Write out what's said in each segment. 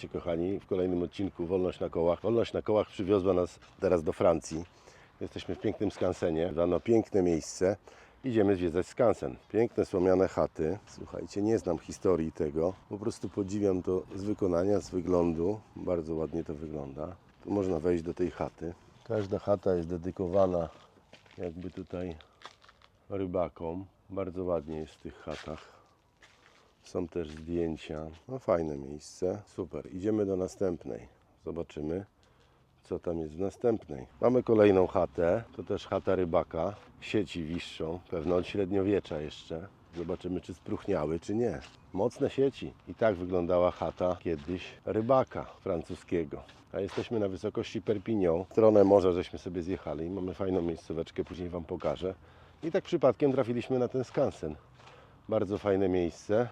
Witajcie kochani w kolejnym odcinku Wolność na kołach. Wolność na kołach przywiozła nas teraz do Francji. Jesteśmy w pięknym skansenie. Dano piękne miejsce. Idziemy zwiedzać skansen. Piękne słomiane chaty. Słuchajcie, nie znam historii tego. Po prostu podziwiam to z wykonania, z wyglądu. Bardzo ładnie to wygląda. Tu można wejść do tej chaty. Każda chata jest dedykowana jakby tutaj rybakom. Bardzo ładnie jest w tych chatach. Są też zdjęcia. No fajne miejsce. Super. Idziemy do następnej. Zobaczymy, co tam jest w następnej. Mamy kolejną chatę. To też chata rybaka. Sieci wiszczą. Pewno od średniowiecza jeszcze. Zobaczymy, czy spruchniały, czy nie. Mocne sieci. I tak wyglądała chata kiedyś rybaka francuskiego. A jesteśmy na wysokości Perpignan. Stronę morza żeśmy sobie zjechali. Mamy fajną miejscóweczkę, później Wam pokażę. I tak przypadkiem trafiliśmy na ten skansen. Bardzo fajne miejsce.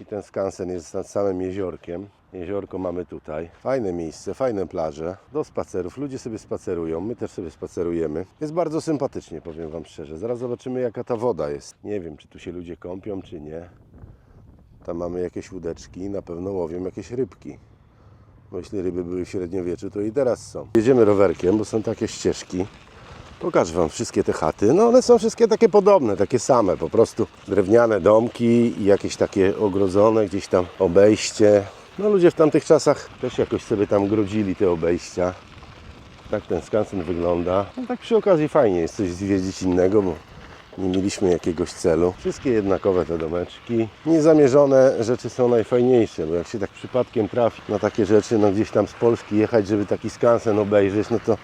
I ten skansen jest nad samym jeziorkiem. Jeziorko mamy tutaj. Fajne miejsce, fajne plaże. Do spacerów. Ludzie sobie spacerują, my też sobie spacerujemy. Jest bardzo sympatycznie, powiem Wam szczerze. Zaraz zobaczymy, jaka ta woda jest. Nie wiem, czy tu się ludzie kąpią, czy nie. Tam mamy jakieś łódeczki, na pewno łowią jakieś rybki. Bo jeśli ryby były w średniowieczu, to i teraz są. Jedziemy rowerkiem, bo są takie ścieżki. Pokażę Wam wszystkie te chaty. No one są wszystkie takie podobne, takie same. Po prostu drewniane domki i jakieś takie ogrodzone, gdzieś tam obejście. No ludzie w tamtych czasach też jakoś sobie tam grodzili te obejścia. Tak ten skansen wygląda. No tak przy okazji fajnie jest coś zwiedzić innego, bo nie mieliśmy jakiegoś celu. Wszystkie jednakowe te domeczki. Niezamierzone rzeczy są najfajniejsze, bo jak się tak przypadkiem trafi na takie rzeczy, no gdzieś tam z Polski jechać, żeby taki skansen obejrzeć, no to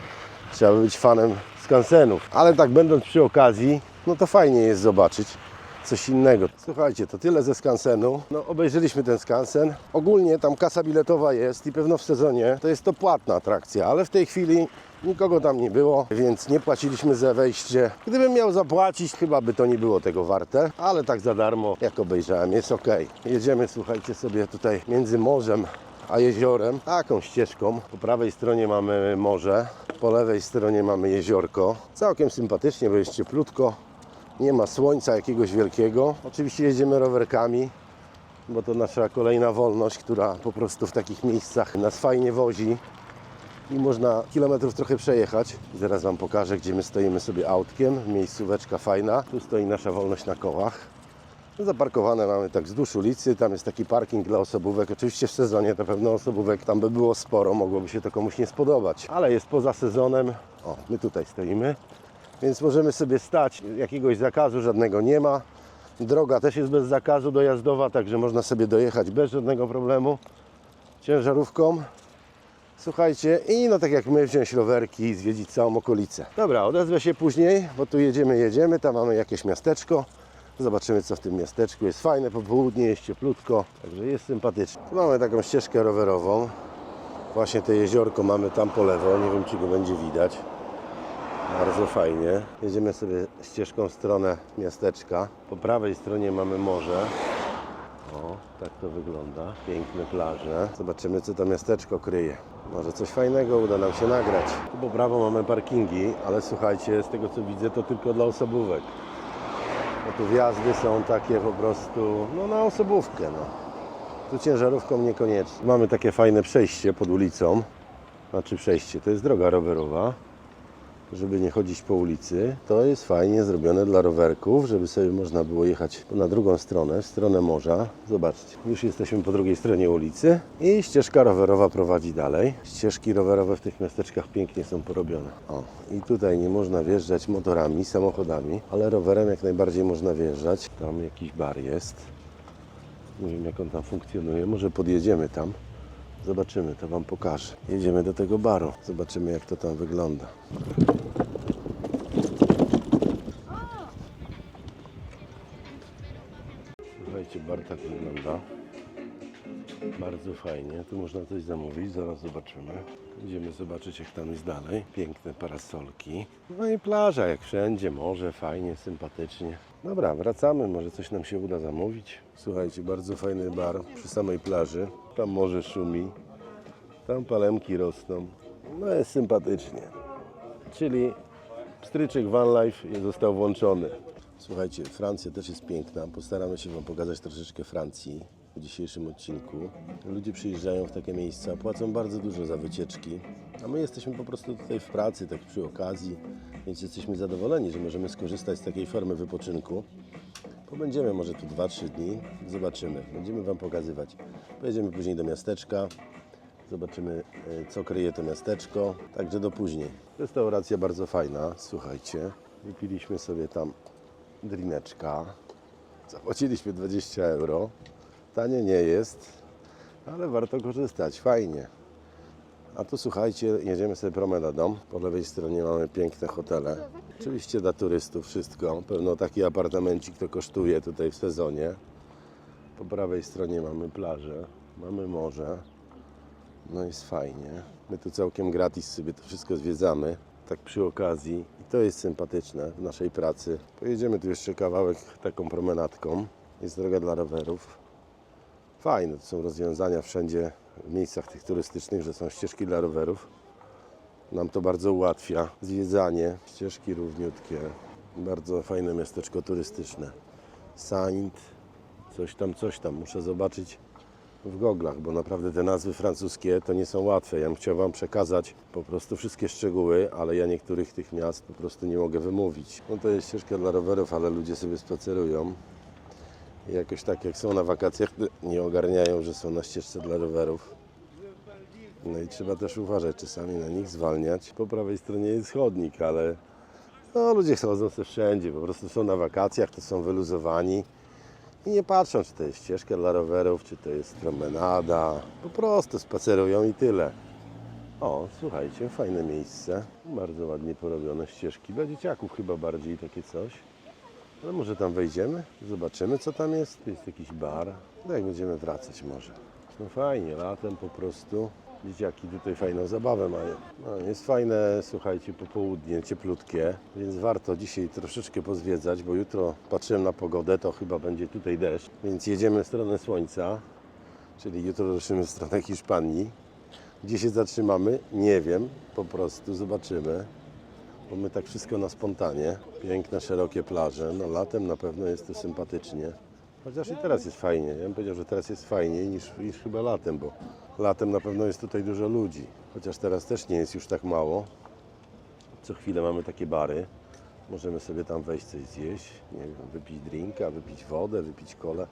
trzeba by być fanem skansenów. Ale tak będąc przy okazji, no to fajnie jest zobaczyć coś innego. Słuchajcie, to tyle ze skansenu. No obejrzeliśmy ten skansen. Ogólnie tam kasa biletowa jest i pewno w sezonie to jest to płatna atrakcja, ale w tej chwili nikogo tam nie było, więc nie płaciliśmy za wejście. Gdybym miał zapłacić, chyba by to nie było tego warte, ale tak za darmo, jak obejrzałem, jest ok. Jedziemy, słuchajcie, sobie tutaj między morzem a jeziorem, taką ścieżką. Po prawej stronie mamy morze, po lewej stronie mamy jeziorko. Całkiem sympatycznie, bo jest cieplutko. Nie ma słońca jakiegoś wielkiego. Oczywiście jedziemy rowerkami, bo to nasza kolejna wolność, która po prostu w takich miejscach nas fajnie wozi i można kilometrów trochę przejechać. Zaraz Wam pokażę, gdzie my stoimy sobie autkiem. Miejscóweczka fajna. Tu stoi nasza wolność na kołach. Zaparkowane mamy tak wzdłuż ulicy, tam jest taki parking dla osobówek. Oczywiście w sezonie to pewno osobówek tam by było sporo, mogłoby się to komuś nie spodobać, ale jest poza sezonem. O, my tutaj stoimy, więc możemy sobie stać. Jakiegoś zakazu żadnego nie ma. Droga też jest bez zakazu dojazdowa, także można sobie dojechać bez żadnego problemu ciężarówką. Słuchajcie, i no tak jak my wziąć rowerki i zwiedzić całą okolicę. Dobra, odezwę się później, bo tu jedziemy, jedziemy, tam mamy jakieś miasteczko. Zobaczymy co w tym miasteczku. Jest fajne popołudnie, jest cieplutko, także jest sympatycznie. Tu mamy taką ścieżkę rowerową. Właśnie to jeziorko mamy tam po lewo, nie wiem czy go będzie widać. Bardzo fajnie. Jedziemy sobie ścieżką w stronę miasteczka. Po prawej stronie mamy morze. O, tak to wygląda. Piękne plaże. Zobaczymy, co to miasteczko kryje. Może coś fajnego uda nam się nagrać. Tu po prawo mamy parkingi, ale słuchajcie, z tego co widzę, to tylko dla osobówek. Bo tu wjazdy są takie po prostu, no na osobówkę, no. Tu ciężarówką niekoniecznie. Mamy takie fajne przejście pod ulicą. Znaczy przejście, to jest droga rowerowa żeby nie chodzić po ulicy. To jest fajnie zrobione dla rowerków, żeby sobie można było jechać na drugą stronę, w stronę morza. Zobaczcie, już jesteśmy po drugiej stronie ulicy i ścieżka rowerowa prowadzi dalej. Ścieżki rowerowe w tych miasteczkach pięknie są porobione. O, i tutaj nie można wjeżdżać motorami, samochodami, ale rowerem jak najbardziej można wjeżdżać. Tam jakiś bar jest. Nie wiem jak on tam funkcjonuje, może podjedziemy tam. Zobaczymy, to Wam pokażę. Jedziemy do tego baru. Zobaczymy, jak to tam wygląda. Bardzo fajnie. Tu można coś zamówić, zaraz zobaczymy. Idziemy zobaczyć, jak tam jest dalej. Piękne parasolki. No i plaża, jak wszędzie, morze, fajnie, sympatycznie. Dobra, wracamy, może coś nam się uda zamówić. Słuchajcie, bardzo fajny bar przy samej plaży. Tam morze szumi, tam palemki rosną. No jest sympatycznie. Czyli pstryczek Van Life został włączony. Słuchajcie, Francja też jest piękna. Postaramy się Wam pokazać troszeczkę Francji. W dzisiejszym odcinku. Ludzie przyjeżdżają w takie miejsca, płacą bardzo dużo za wycieczki, a my jesteśmy po prostu tutaj w pracy, tak przy okazji, więc jesteśmy zadowoleni, że możemy skorzystać z takiej formy wypoczynku. Pobędziemy może tu 2-3 dni, zobaczymy. Będziemy Wam pokazywać. Pojedziemy później do miasteczka, zobaczymy e, co kryje to miasteczko, także do później. Restauracja bardzo fajna, słuchajcie. Wypiliśmy sobie tam drineczka. Zapłaciliśmy 20 euro. Tanie nie jest, ale warto korzystać, fajnie. A tu słuchajcie, jedziemy sobie promenadą. Po lewej stronie mamy piękne hotele. Oczywiście dla turystów wszystko. Pewno taki apartamencik to kosztuje tutaj w sezonie. Po prawej stronie mamy plażę, mamy morze. No jest fajnie. My tu całkiem gratis sobie to wszystko zwiedzamy. Tak przy okazji. I to jest sympatyczne w naszej pracy. Pojedziemy tu jeszcze kawałek taką promenadką. Jest droga dla rowerów. Fajne to są rozwiązania wszędzie w miejscach tych turystycznych, że są ścieżki dla rowerów. Nam to bardzo ułatwia zwiedzanie. Ścieżki równiutkie. Bardzo fajne miasteczko turystyczne. Saint, coś tam, coś tam. Muszę zobaczyć w goglach, bo naprawdę te nazwy francuskie to nie są łatwe. Ja bym chciał Wam przekazać po prostu wszystkie szczegóły, ale ja niektórych tych miast po prostu nie mogę wymówić. No to jest ścieżka dla rowerów, ale ludzie sobie spacerują. Jakoś tak jak są na wakacjach, nie ogarniają, że są na ścieżce dla rowerów. No i trzeba też uważać, czasami na nich zwalniać. Po prawej stronie jest chodnik, ale no, ludzie chodzą sobie wszędzie, po prostu są na wakacjach, to są wyluzowani i nie patrzą, czy to jest ścieżka dla rowerów, czy to jest promenada. Po prostu spacerują i tyle. O, słuchajcie, fajne miejsce. Bardzo ładnie porobione ścieżki. Dla dzieciaków chyba bardziej takie coś. Ale może tam wejdziemy, zobaczymy co tam jest. Tu jest jakiś bar. No jak będziemy wracać może. No fajnie, latem po prostu. Dzieciaki tutaj fajną zabawę mają. No, jest fajne, słuchajcie, popołudnie, cieplutkie, więc warto dzisiaj troszeczkę pozwiedzać, bo jutro patrzyłem na pogodę, to chyba będzie tutaj deszcz, więc jedziemy w stronę słońca, czyli jutro ruszymy w stronę Hiszpanii. Gdzie się zatrzymamy? Nie wiem, po prostu zobaczymy bo my tak wszystko na spontanie. Piękne, szerokie plaże. No latem na pewno jest tu sympatycznie. Chociaż i teraz jest fajnie. Ja bym powiedział, że teraz jest fajniej niż, niż chyba latem, bo latem na pewno jest tutaj dużo ludzi. Chociaż teraz też nie jest już tak mało. Co chwilę mamy takie bary. Możemy sobie tam wejść coś zjeść, nie wiem, wypić drinka, wypić wodę, wypić kolę.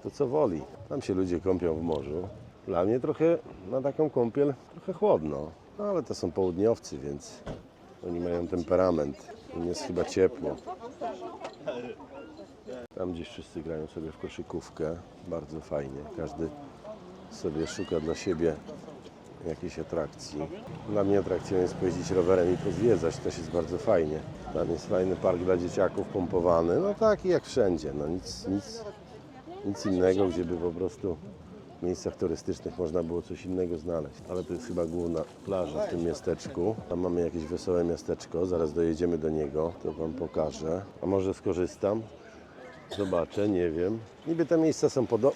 Kto co woli. Tam się ludzie kąpią w morzu. Dla mnie trochę na taką kąpiel trochę chłodno. No ale to są południowcy, więc oni mają temperament. Im jest chyba ciepło. Tam gdzieś wszyscy grają sobie w koszykówkę. Bardzo fajnie. Każdy sobie szuka dla siebie jakiejś atrakcji. Dla mnie atrakcją jest pojeździć rowerem i pozwiedzać. Też jest bardzo fajnie. Tam jest fajny park dla dzieciaków pompowany. No taki jak wszędzie. No nic, nic, nic innego, gdzie by po prostu miejscach turystycznych można było coś innego znaleźć. Ale to jest chyba główna plaża w tym miasteczku. Tam mamy jakieś wesołe miasteczko, zaraz dojedziemy do niego, to Wam pokażę. A może skorzystam? Zobaczę, nie wiem. Niby te miejsca są podo...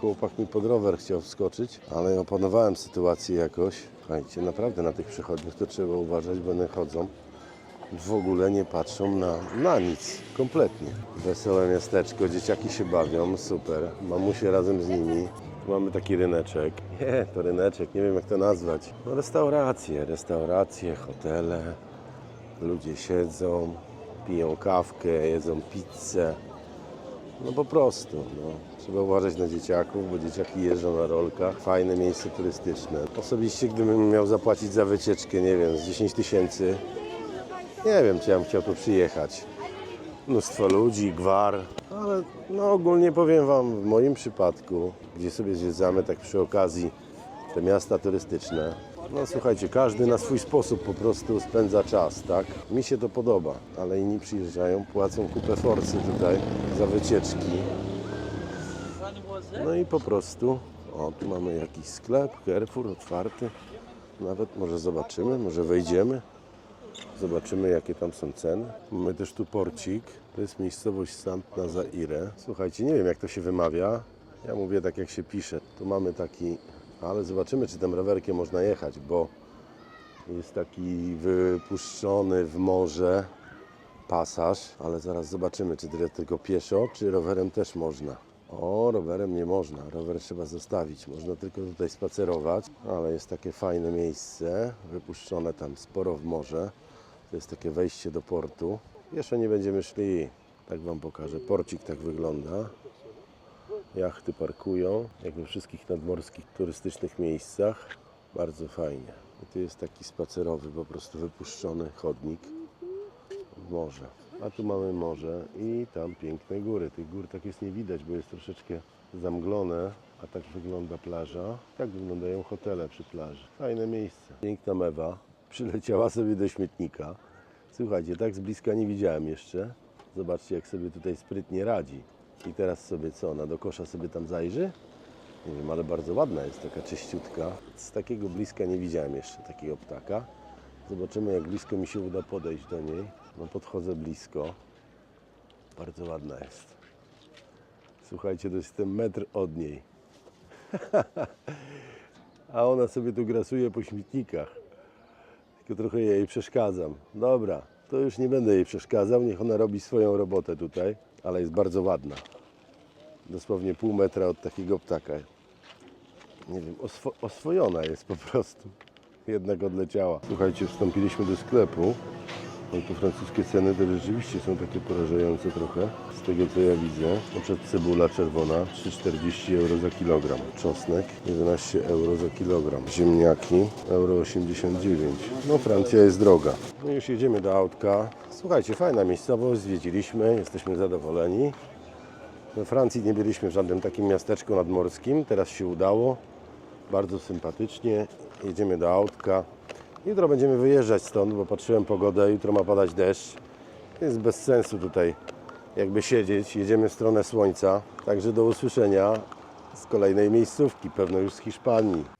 Chłopak mi pod rower chciał wskoczyć, ale opanowałem sytuację jakoś. Słuchajcie, naprawdę na tych przechodniach to trzeba uważać, bo one chodzą w ogóle nie patrzą na, na nic, kompletnie. Wesołe miasteczko, dzieciaki się bawią, super. Mamusie razem z nimi. Tu mamy taki ryneczek. Nie, to ryneczek, nie wiem jak to nazwać. No restauracje, restauracje, hotele. Ludzie siedzą, piją kawkę, jedzą pizzę. No po prostu, no. Trzeba uważać na dzieciaków, bo dzieciaki jeżdżą na rolkach. Fajne miejsce turystyczne. Osobiście, gdybym miał zapłacić za wycieczkę, nie wiem, z 10 tysięcy, nie wiem, czy ja bym chciał tu przyjechać. Mnóstwo ludzi, gwar, ale no ogólnie powiem Wam, w moim przypadku, gdzie sobie zwiedzamy tak przy okazji te miasta turystyczne, no słuchajcie, każdy na swój sposób po prostu spędza czas, tak? Mi się to podoba, ale inni przyjeżdżają, płacą kupę forsy tutaj za wycieczki. No i po prostu, o tu mamy jakiś sklep, Carrefour otwarty. Nawet może zobaczymy, może wejdziemy. Zobaczymy, jakie tam są ceny. Mamy też tu porcik. To jest miejscowość Sant Nazaire. Słuchajcie, nie wiem, jak to się wymawia. Ja mówię tak, jak się pisze. Tu mamy taki... Ale zobaczymy, czy tym rowerkiem można jechać, bo jest taki wypuszczony w morze pasaż. Ale zaraz zobaczymy, czy tylko pieszo, czy rowerem też można. O, rowerem nie można. Rower trzeba zostawić. Można tylko tutaj spacerować, ale jest takie fajne miejsce, wypuszczone tam sporo w morze. To jest takie wejście do portu. Jeszcze nie będziemy szli. Tak Wam pokażę. Porcik tak wygląda. Jachty parkują, jak we wszystkich nadmorskich turystycznych miejscach. Bardzo fajnie. I tu jest taki spacerowy, po prostu wypuszczony chodnik w morze. A tu mamy morze i tam piękne góry. Tych gór tak jest nie widać, bo jest troszeczkę zamglone, a tak wygląda plaża. Tak wyglądają hotele przy plaży. Fajne miejsce. Piękna mewa przyleciała sobie do śmietnika. Słuchajcie, tak z bliska nie widziałem jeszcze. Zobaczcie, jak sobie tutaj sprytnie radzi. I teraz sobie co, na do kosza sobie tam zajrzy? Nie wiem, ale bardzo ładna jest, taka czyściutka. Z takiego bliska nie widziałem jeszcze takiego ptaka. Zobaczymy, jak blisko mi się uda podejść do niej. No podchodzę blisko. Bardzo ładna jest. Słuchajcie, to jestem metr od niej. A ona sobie tu grasuje po śmietnikach. Tylko trochę jej przeszkadzam. Dobra, to już nie będę jej przeszkadzał. Niech ona robi swoją robotę tutaj, ale jest bardzo ładna. Dosłownie pół metra od takiego ptaka. Nie wiem, oswo- oswojona jest po prostu. Jednak odleciała. Słuchajcie, wstąpiliśmy do sklepu. No francuskie ceny to rzeczywiście są takie porażające trochę. Z tego co ja widzę, na przykład cebula czerwona 3,40 euro za kilogram, czosnek 11 euro za kilogram, ziemniaki euro 89. No Francja jest droga. No już jedziemy do autka. Słuchajcie, fajna miejscowość, zwiedziliśmy, jesteśmy zadowoleni. We Francji nie byliśmy w żadnym takim miasteczku nadmorskim, teraz się udało. Bardzo sympatycznie. Jedziemy do autka. Jutro będziemy wyjeżdżać stąd, bo patrzyłem pogodę, jutro ma padać deszcz. Jest bez sensu tutaj jakby siedzieć. Jedziemy w stronę słońca. Także do usłyszenia z kolejnej miejscówki, pewno już z Hiszpanii.